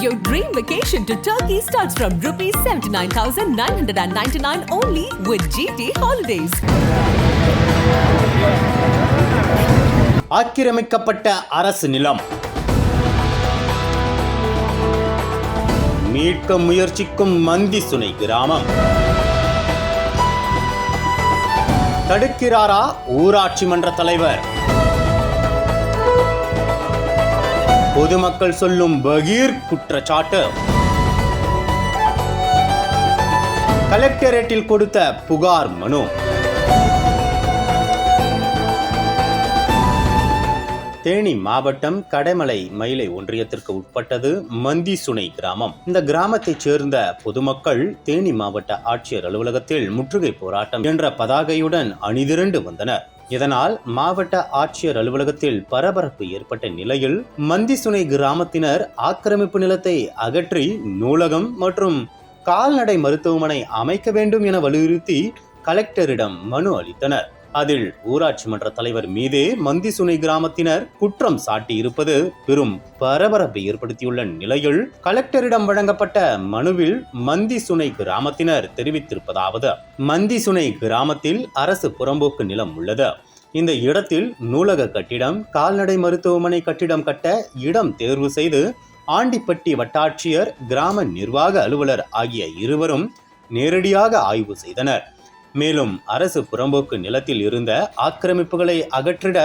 Your dream vacation to Turkey starts from rupees 79,999 only with GT Holidays. ஆக்கிரமிக்கப்பட்ட அரசு நிலம் மீட்க முயற்சிக்கும் மந்தி சுனை கிராமம் தடுக்கிறாரா ஊராட்சி மன்ற தலைவர் பொதுமக்கள் சொல்லும் பகீர் குற்றச்சாட்டு. கலெக்டரேட்டில் கொடுத்த புகார் மனு. தேனி மாவட்டம் கடைமலை மயிலை ஒன்றியத்திற்கு உட்பட்டது மந்திசுனை கிராமம். இந்த கிராமத்தைச் சேர்ந்த பொதுமக்கள் தேனி மாவட்ட ஆட்சியர் அலுவலகத்தில் முற்றுகை போராட்டம் என்ற பதாகையுடன் அணிதிரண்டு வந்தனர். இதனால் மாவட்ட ஆட்சியர் அலுவலகத்தில் பரபரப்பு ஏற்பட்ட நிலையில் மந்திசுனை கிராமத்தினர் ஆக்கிரமிப்பு நிலத்தை அகற்றி நூலகம் மற்றும் கால்நடை மருத்துவமனை அமைக்க வேண்டும் என வலியுறுத்தி கலெக்டரிடம் மனு அளித்தனர். அதில் ஊராட்சி மன்ற தலைவர் மீது மந்திசுனை கிராமத்தினர் குற்றம் சாட்டி இருப்பது பெரும் பரபரப்பை ஏற்படுத்தியுள்ள நிலையில் கலெக்டரிடம் வழங்கப்பட்ட மனுவில் மந்திசுனை கிராமத்தினர் தெரிவித்திருப்பதாவது மந்திசுனை கிராமத்தில் அரசு புறம்போக்கு நிலம் உள்ளது. இந்த இடத்தில் நூலக கட்டிடம் கால்நடை மருத்துவமனை கட்டிடம் கட்ட இடம் தேர்வு செய்து ஆண்டிப்பட்டி வட்டாட்சியர் கிராம நிர்வாக அலுவலர் ஆகிய இருவரும் நேரடியாக ஆய்வு செய்தனர். மேலும் அரசு புறம்போக்கு நிலத்தில் இருந்த ஆக்கிரமிப்புகளை அகற்றிட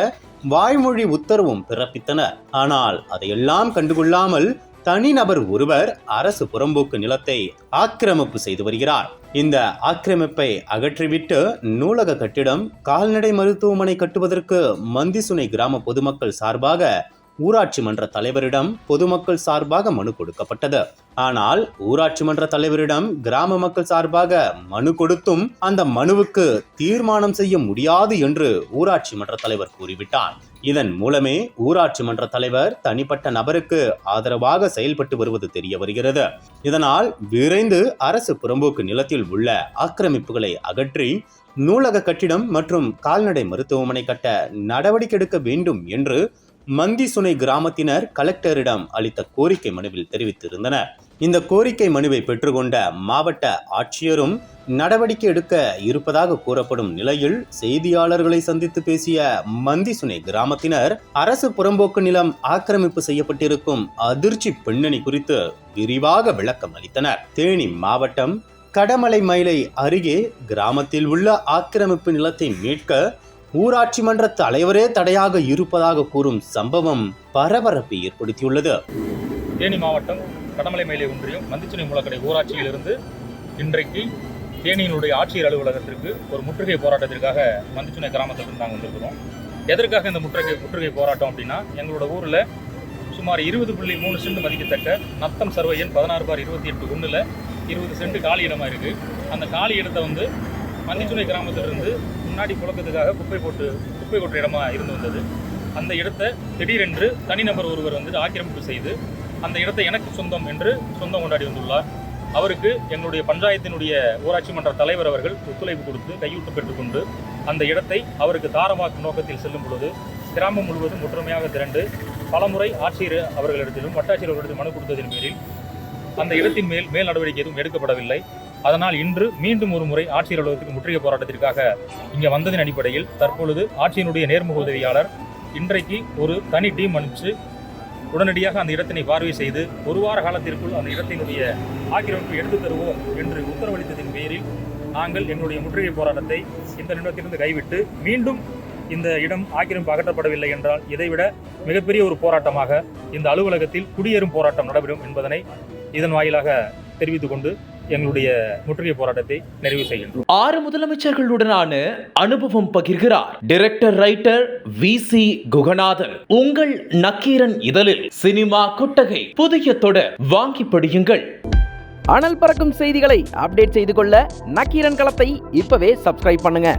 வாய்மொழி உத்தரவும் பிறப்பித்தனர். ஆனால் அதையெல்லாம் கண்டுகொள்ளாமல் தனிநபர் ஒருவர் அரசு புறம்போக்கு நிலத்தை ஆக்கிரமிப்பு செய்து வருகிறார். இந்த ஆக்கிரமிப்பை அகற்றிவிட்டு நூலக கட்டிடம் கால்நடை மருத்துவமனை கட்டுவதற்கு மந்திசுனை கிராம பொதுமக்கள் சார்பாக ஊராட்சி மன்ற தலைவரிடம் பொதுமக்கள் சார்பாக மனு கொடுக்கப்பட்டது. ஆனால் ஊராட்சி மன்ற தலைவரிடம் கிராம மக்கள் சார்பாக மனு கொடுத்தும் அந்த மனுவுக்கு தீர்மானம் செய்ய முடியாது என்று ஊராட்சி மன்ற தலைவர் கூறிவிட்டார். இதன் மூலமே ஊராட்சி மன்ற தலைவர் தனிப்பட்ட நபருக்கு ஆதரவாக செயல்பட்டு வருவது தெரிய வருகிறது. இதனால் விரைந்து அரசு புறம்போக்கு நிலத்தில் உள்ள ஆக்கிரமிப்புகளை அகற்றி நூலக கட்டிடம் மற்றும் கால்நடை மருத்துவமனை கட்ட நடவடிக்கை எடுக்க வேண்டும் என்று மந்திசுனை கிராமத்தினர் கலெக்டரிடம் அளித்த கோரிக்கை மனுவில் தெரிவித்திருந்தனர். இந்த கோரிக்கை மனுவை பெற்றுக்கொண்ட மாவட்ட ஆட்சியரும் நடவடிக்கை எடுக்க இருப்பதாக கூறப்படும் நிலையில் செய்தியாளர்களை சந்தித்து பேசிய மந்திசுனை கிராமத்தினர் அரசு புறம்போக்கு நிலம் ஆக்கிரமிப்பு செய்யப்பட்டிருக்கும் அதிர்ச்சி பின்னணி குறித்து விரிவாக விளக்கம் அளித்தனர். தேனி மாவட்டம் கடமலை மயிலை அருகே கிராமத்தில் உள்ள ஆக்கிரமிப்பு நிலத்தை மீட்க ஊராட்சி மன்ற தலைவரே தடையாக இருப்பதாக கூறும் சம்பவம் பரபரப்பை ஏற்படுத்தியுள்ளது. தேனி மாவட்டம் கடமலை மேலே ஒன்றியம் மந்திச்சுனை மூலக்கடை ஊராட்சியிலிருந்து இன்றைக்கு தேனியினுடைய ஆட்சியர் அலுவலகத்திற்கு ஒரு முற்றுகை போராட்டத்திற்காக மந்திச்சுனை கிராமத்திலிருந்து நாங்கள் வந்திருக்கிறோம். எதற்காக இந்த முற்றுகை முற்றுகை போராட்டம் அப்படின்னா எங்களோட ஊரில் சுமார் இருபது புள்ளி மூணு சென்ட் மதிக்கத்தக்க நத்தம் சர்வையன் பதினாறு பார் இருபத்தி எட்டு ஒன்றில் இருபது சென்ட் காலி இடமாக இருக்குது அந்த காலி இடத்தை வந்து மந்திச்சுனை கிராமத்திலிருந்து முன்னாடி புழக்கத்துக்காக குப்பை போட்டு குப்பை கொட்டுற இடமா இருந்து வந்தது. அந்த இடத்தை திடீரென்று தனிநபர் ஒருவர் வந்து ஆக்கிரமிப்பு செய்து அந்த இடத்தை எனக்கு சொந்தம் என்று சொந்தம் கொண்டாடி வந்துள்ளார். அவருக்கு எங்களுடைய பஞ்சாயத்தினுடைய ஊராட்சி மன்ற தலைவர் அவர்கள் ஒத்துழைப்பு கொடுத்து கையூட்டு பெற்றுக்கொண்டு அந்த இடத்தை அவருக்கு தாரமாக்கும் நோக்கத்தில் செல்லும் பொழுது கிராமம் முழுவதும் ஒற்றுமையாக திரண்டு பலமுறை ஆட்சியர் அவர்களிடத்திலும் வட்டாட்சியர் அவர்களிடத்திலும் மனு கொடுத்ததின் பேரில் அந்த இடத்தின் மேல் மேல் நடவடிக்கை எதுவும் எடுக்கப்படவில்லை. அதனால் இன்று மீண்டும் ஒரு முறை ஆட்சியர் அலுவலகத்துக்கு முற்றுகை போராட்டத்திற்காக இங்கே வந்ததின் அடிப்படையில் தற்பொழுது ஆட்சியினுடைய நேர்முக உதவியாளர் இன்றைக்கு ஒரு தனி டீம் அனுப்பிச்சு உடனடியாக அந்த இடத்தினை பார்வை செய்து ஒரு வார காலத்திற்குள் அந்த இடத்தினுடைய ஆக்கிரமிப்பு எடுத்து தருவோம் என்று உத்தரவளித்ததின் பேரில் நாங்கள் எங்களுடைய முற்றுகை போராட்டத்தை இந்த நிமிடத்திலிருந்து கைவிட்டு மீண்டும் இந்த இடம் ஆக்கிரமிப்பு அகற்றப்படவில்லை என்றால் இதைவிட மிகப்பெரிய ஒரு போராட்டமாக இந்த அலுவலகத்தில் குடியேறும் போராட்டம் நடைபெறும் என்பதனை இதன் வாயிலாக தெரிவித்துக் கொண்டு எங்களுடைய முற்றுகை போராட்டத்தை நிறைவு செய்கின்றோம். ஆறு முதலமைச்சர்களுடனான அனுபவம் பகிர்கிறார் director writer V C Guhanathan. உங்கள் நக்கீரன் இதழில் சினிமா கொட்டகை புதிய தொடர் வாங்கி படியுங்கள். அனல் பறக்கும் செய்திகளை அப்டேட் செய்து கொள்ள நக்கீரன் களத்தை இப்பவே சப்ஸ்கிரைப் பண்ணுங்க.